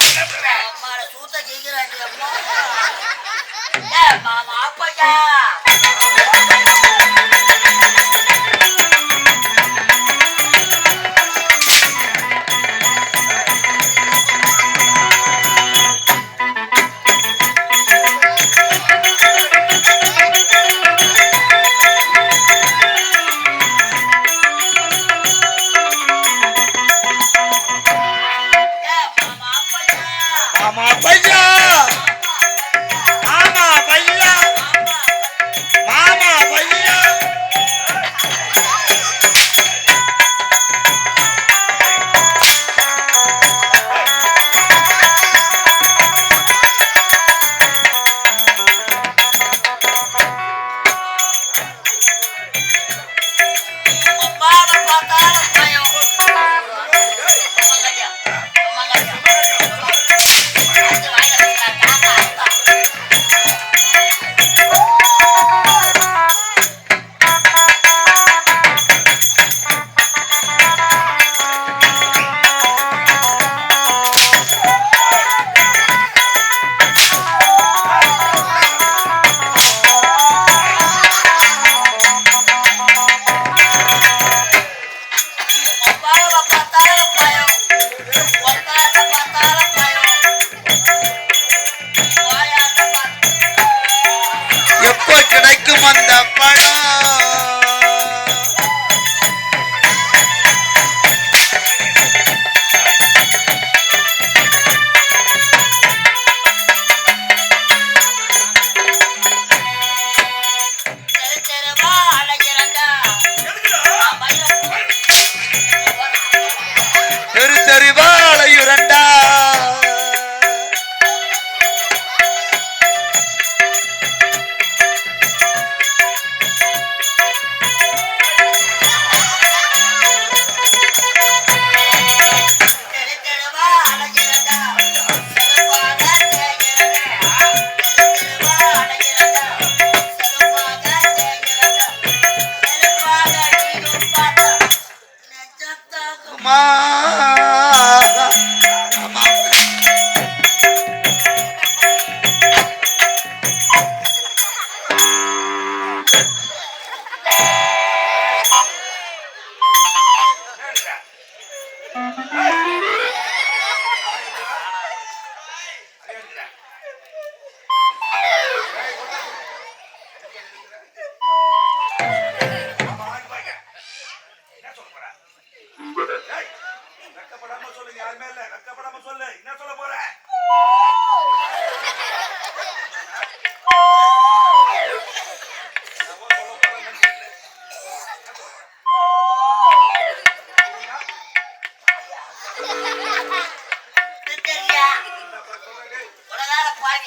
சூத்த ஜெயிக்கிறாண்டி ஏ மாமா அப்பையா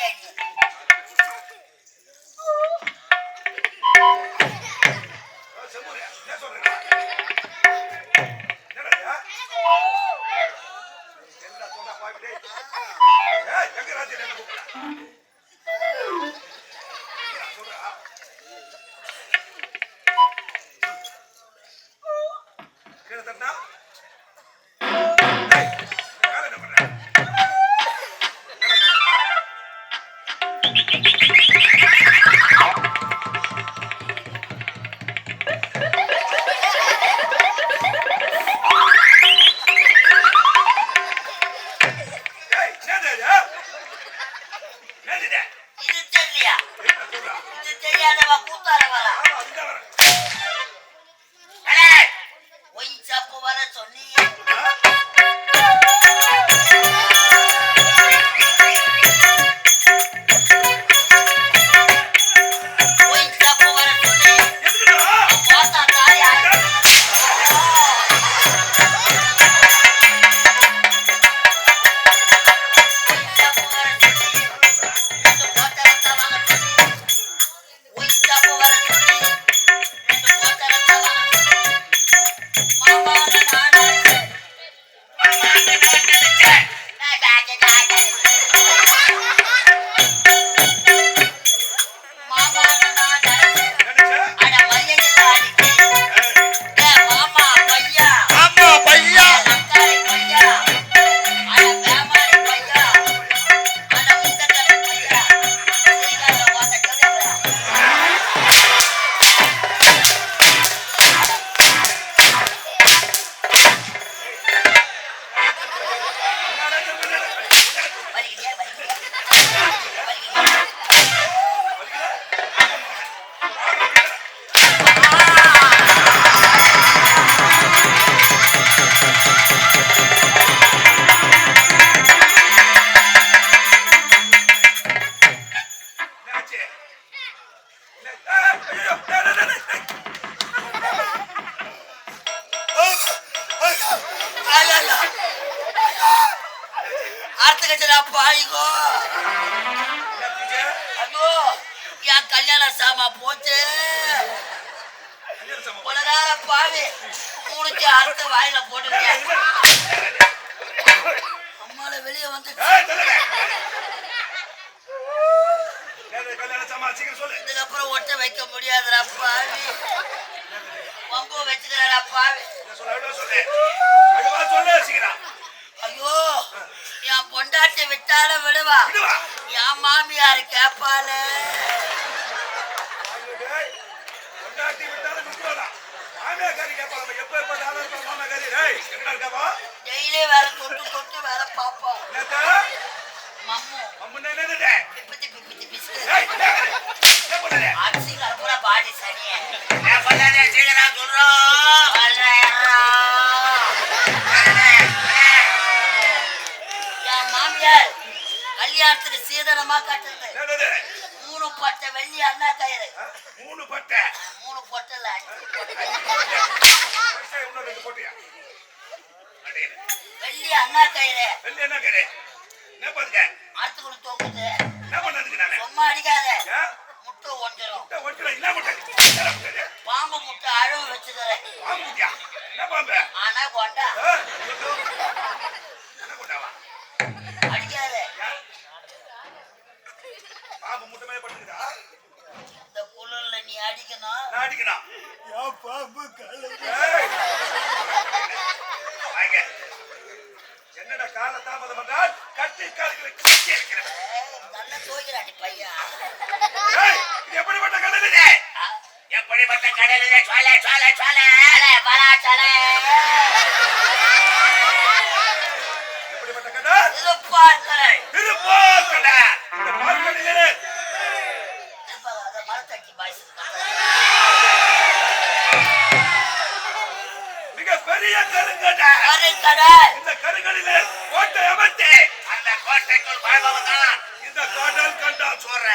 உலகார கல்யாண சாமா போச்சு. உலகார பாவி மூணுக்கு அறுத்து வாயில போட்டுருக்கேன் அம்மால வெளியே வந்து. இதுக்கப்புறம் ஒட்ட வைக்க முடியாதுடா பாவி பம்பு வச்சுக்கிறா பாவி. ஐயோ என் பொண்டாட்டி விட்டாலும் விடுவா விடுவா. என் மாமியார் கேப்பால டெய்லி வேற தொட்டு தொட்டு வேற என்னத்த? மம்மு. அம்முன்னா என்னது? பிப்பித்தி பிப்பித்தி பண்ணுது? அரிசி கலப்புற பாடி சரியே பொண்டாட்டி சீக்கிரம் சொல்றோம் என் மாமியார் கல்யாணத்துக்கு சீதனமா கட்டுறது? மூணு பட்டை வெள்ளி அண்ணா கயிறு மூணு பட்டை. மூணு பொட்டல வெள்ளி அண்ணா கயிறு வெள்ளி அண்ணா கதை? என்ன பண்ணுங்க? அறுத்துக்குள்ள தொங்குது என்ன பண்ணதுக்கு நானு? சும்மா அடிக்காத முட்டை ஒன்றுரும் முட்டை ஒட்டுல என்ன முட்டை? பாம்பு முட்டை அழகு வச்சுக்கிறேன் பாம்பு என்ன பாம்பு? ஆனா கொண்டா என்ன அடிக்காத பாம்பு முட்டை மேல இந்த குளிர்ல நீ அடிக்கணும் அடிக்கணும். ஏய். வாங்க. என்னடா கால தாமதம் என்றால் கட்டி கால்களை கட்டி இருக்கிறேன் நல்லா தோய்கிறாடி இது எப்படிப்பட்ட கடல் இது? ஆ, எப்படிப்பட்ட கடலிலே சோலை சோலை சோலை சலே, பலா, சலே. எப்படிப்பட்ட கடல்? திருப்பார்கடை. திருப்போர் கடல். இந்த பார்க்கடலிலே கருங்கடல். இந்த கருங்கடலிலே கோட்டை அமைத்து அந்த கோட்டைக்குள் வாழ்பவன் இந்த கடல் கண்டால் சோற